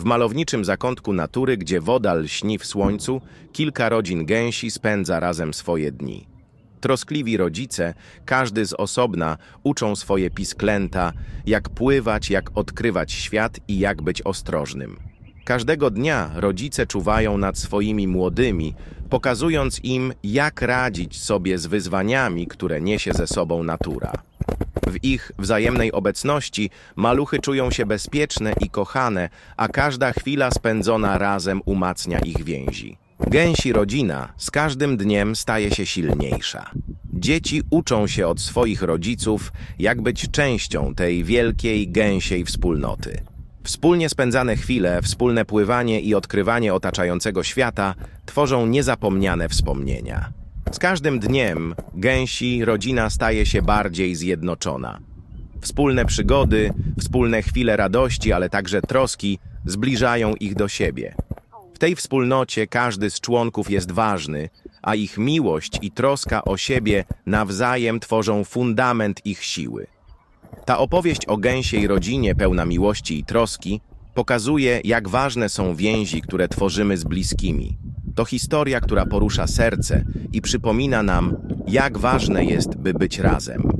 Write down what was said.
W malowniczym zakątku natury, gdzie woda lśni w słońcu, kilka rodzin gęsi spędza razem swoje dni. Troskliwi rodzice, każdy z osobna, uczą swoje pisklęta, jak pływać, jak odkrywać świat i jak być ostrożnym. Każdego dnia rodzice czuwają nad swoimi młodymi, pokazując im, jak radzić sobie z wyzwaniami, które niesie ze sobą natura. W ich wzajemnej obecności maluchy czują się bezpieczne i kochane, a każda chwila spędzona razem umacnia ich więzi. Gęsi rodzina z każdym dniem staje się silniejsza. Dzieci uczą się od swoich rodziców, jak być częścią tej wielkiej, gęsiej wspólnoty. Wspólnie spędzane chwile, wspólne pływanie i odkrywanie otaczającego świata tworzą niezapomniane wspomnienia. Z każdym dniem gęsi rodzina staje się bardziej zjednoczona. Wspólne przygody, wspólne chwile radości, ale także troski zbliżają ich do siebie. W tej wspólnocie każdy z członków jest ważny, a ich miłość i troska o siebie nawzajem tworzą fundament ich siły. Ta opowieść o gęsiej rodzinie pełna miłości i troski pokazuje, jak ważne są więzi, które tworzymy z bliskimi. To historia, która porusza serce i przypomina nam, jak ważne jest, by być razem.